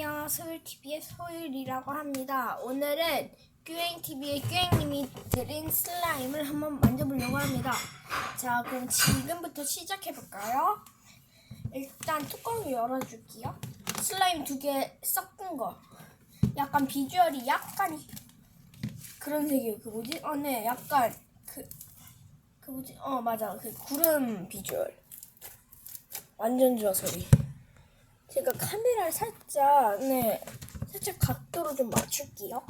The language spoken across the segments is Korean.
안녕하세요. 서울TV의 소율이라고 합니다. 오늘은 뀨행TV의 뀨행님이 드린 슬라임을 한번 만져보려고 합니다. 자, 그럼 지금부터 시작해볼까요? 일단 뚜껑을 열어줄게요. 슬라임 두 개 섞은 거. 약간 비주얼이 약간 이- 그런 색이에요. 그 뭐지? 어, 네. 약간 그, 그 뭐지? 어, 맞아. 그 구름 비주얼. 완전 좋아, 소리. 제가 카메라를 살짝 네 살짝 각도로 좀 맞출게요.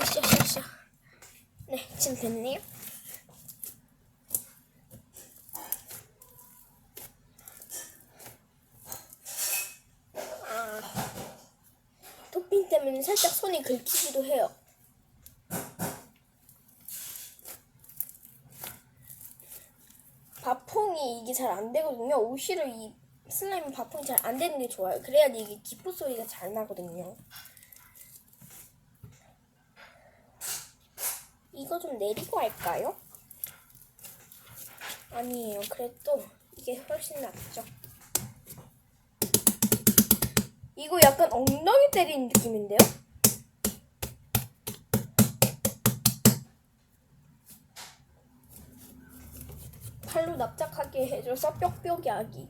으쌰 으쌰. 네 지금 됐네요. 아, 토핑 때문에 살짝 손이 긁히기도 해요. 바풍이 이게 잘 안 되거든요. 오히려 이 슬라임 바풍이 잘 안 되는 게 좋아요. 그래야지 이게 기포 소리가 잘 나거든요. 이거 좀 내리고 할까요? 아니에요. 그래도 이게 훨씬 낫죠. 이거 약간 엉덩이 때리는 느낌인데요? 납작하게 해줘서 뾱뾱이 하기.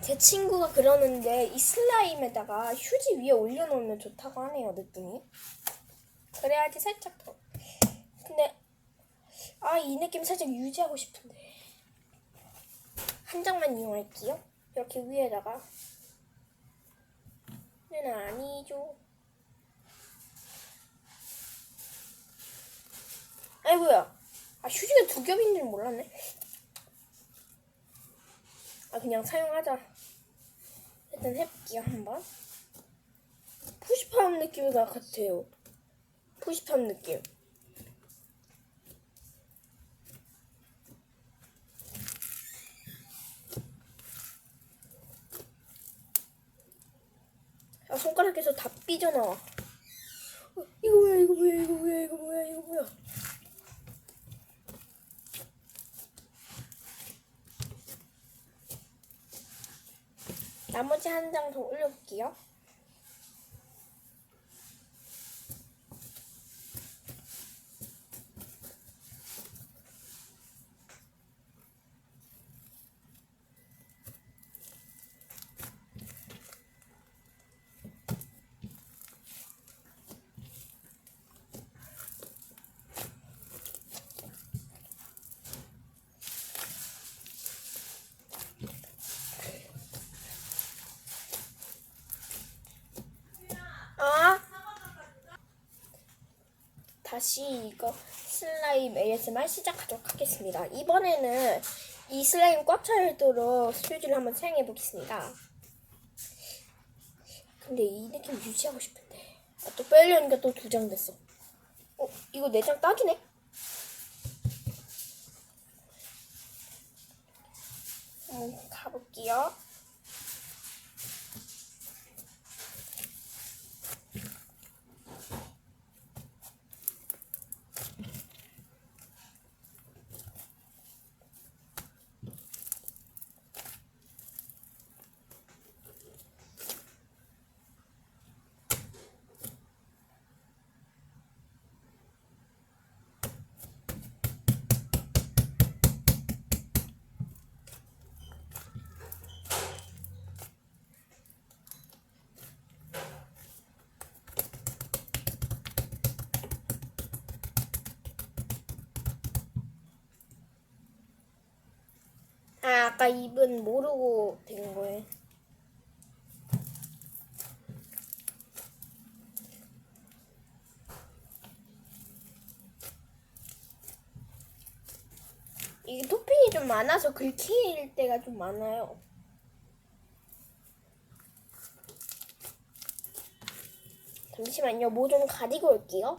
제 친구가 그러는데 이 슬라임에다가 휴지 위에 올려놓으면 좋다고 하네요, 느낌이. 그래야지 살짝 더. 근데 아 이 느낌 살짝 유지하고 싶은데 한 장만 이용할게요. 이렇게 위에다가 는 아니죠. 아이고야. 아 휴지가 두 겹인 줄 몰랐네. 아 그냥 사용하자. 일단 해볼게요 한번. 푸시팜 느낌이 나 같아요. 푸시팜 느낌. 아 손가락에서 다 삐져나와. 어, 이거 뭐야 이거 뭐야 이거 뭐야 이거 뭐야. 나머지 한 장 더 올려볼게요. 아 다시 이거 슬라임 ASMR 시작하도록 하겠습니다. 이번에는 이 슬라임 꽉 차있도록 휴지를 한번 사용해 보겠습니다. 근데 이 느낌 유지하고 싶은데 아, 또 빼려니까 또 두 장 됐어. 어 이거 네 장 딱이네. 한번 가볼게요. 아, 아까 입은 모르고 된 거예요. 이게 토핑이 좀 많아서 긁힐 때가 좀 많아요. 잠시만요. 뭐 좀 가리고 올게요.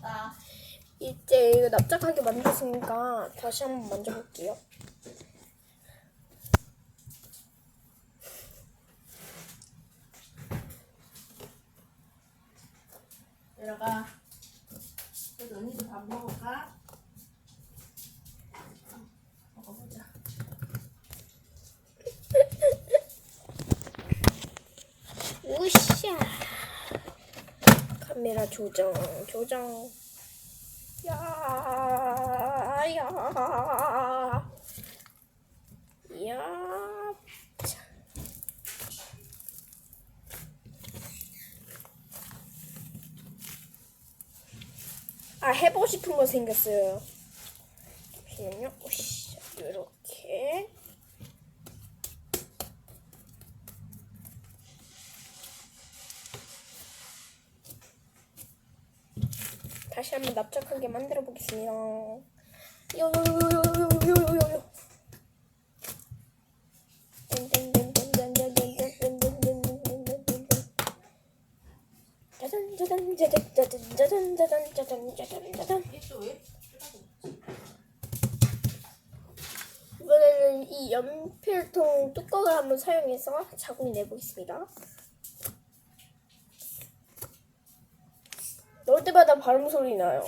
이제 이거 납작하게 만졌으니까 다시 한번 만져볼게요. 들어가. 그래도 언니도 밥 먹을까? 먹어보자. 우샤. 카메라 조정, 조정. 야, 야. 야. 자. 아, 해보고 싶은 거 생겼어요. 잠시만요. 오씨, 이렇게. 다시 한번 납작하게 만들어 보겠습니다. 요요요요요요요요요. 짜잔 짜잔 짜잔 짜잔 짜잔 짜잔 짜잔 짜잔 짜잔? 이번에는 이 연필통 뚜껑을 한번 사용해서 자국 내보겠습니다. 넣을 때마다 발음 소리 나요.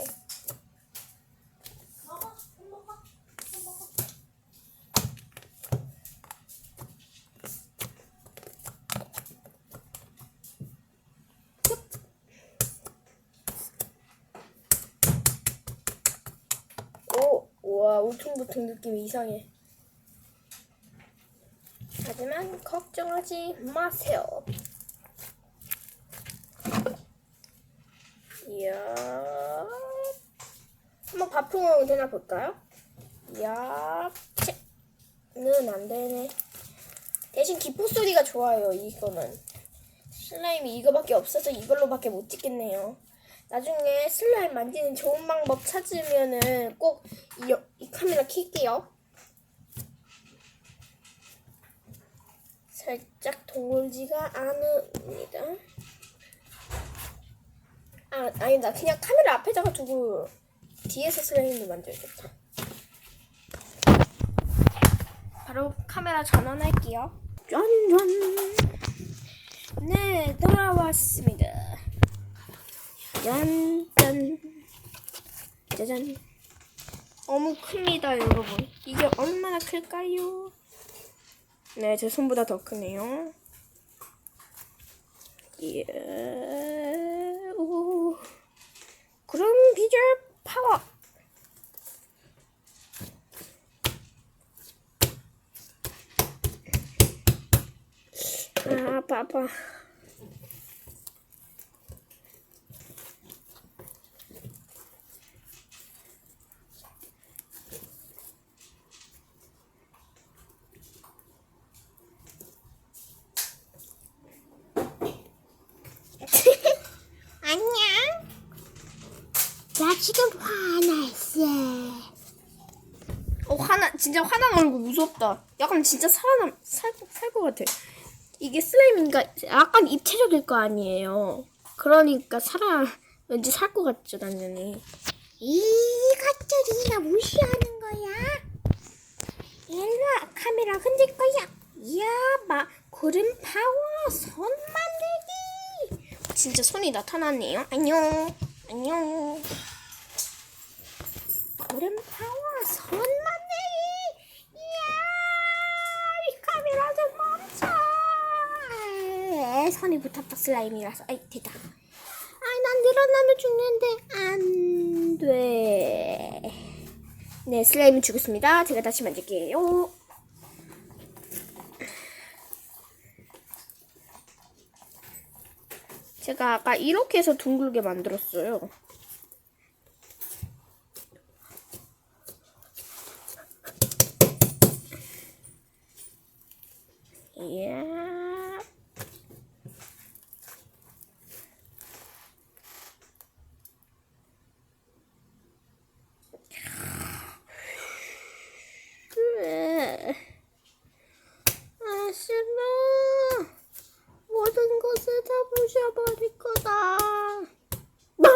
오, 와, 우퉁부퉁 느낌이 이상해. 하지만 걱정하지 마세요. 야. 한번 바풍으로 되나 볼까요? 이야. 채. 는안 되네. 대신 기포 소리가 좋아요, 이거는. 슬라임이 이거밖에 없어서 이걸로밖에 못 찍겠네요. 나중에 슬라임 만지는 좋은 방법 찾으면은 꼭이 이 카메라 킬게요. 살짝 동글지가 않습니다. 아, 아니다. 그냥 카메라 앞에다가 두고 뒤에서 슬라임을 만들겠다. 바로 카메라 전환할게요. 짠짠. 네, 돌아왔습니다. 짠, 짠, 짜잔. 너무 큽니다, 여러분. 이게 얼마나 클까요? 네, 제 손보다 더 크네요. 예, 오. 可是皮筋儿怕了。啊，爸爸。 지금 화났어. 어 화나 진짜 화난 얼굴 무섭다. 약간 진짜 살아남 살살것 같아. 이게 슬라임이니까 약간 입체적일 거 아니에요. 그러니까 살아 왠지 살 것 같죠 당연히. 이것들이 나 무시하는 거야? 일로 카메라 흔들 거야. 이야 막 구름 파워 손 만들기. 진짜 손이 나타났네요. 안녕 안녕. 에, 손이 붙었다 슬라임이라서. 아이 됐다. 아이 난 늘어나면 죽는데 안 돼. 네 슬라임을 죽였습니다. 제가 다시 만들게요. 제가 아까 이렇게 해서 둥글게 만들었어요. 이야. 그래. 아, 싫어. 모든 것을 다 부셔버릴 거다. 아!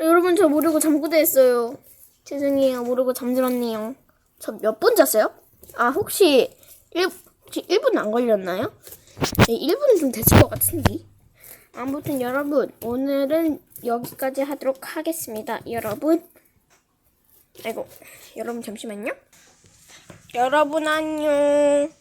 여러분 저 모르고 잠꼬대 했어요. 죄송해요. 모르고 잠들었네요. 저 몇 분 잤어요? 아 혹시 1, 혹시 1분 안 걸렸나요? 네, 1분은 좀 됐을 것 같은데. 아무튼 여러분 오늘은 여기까지 하도록 하겠습니다. 여러분. 아이고 여러분 잠시만요. 여러분 안녕.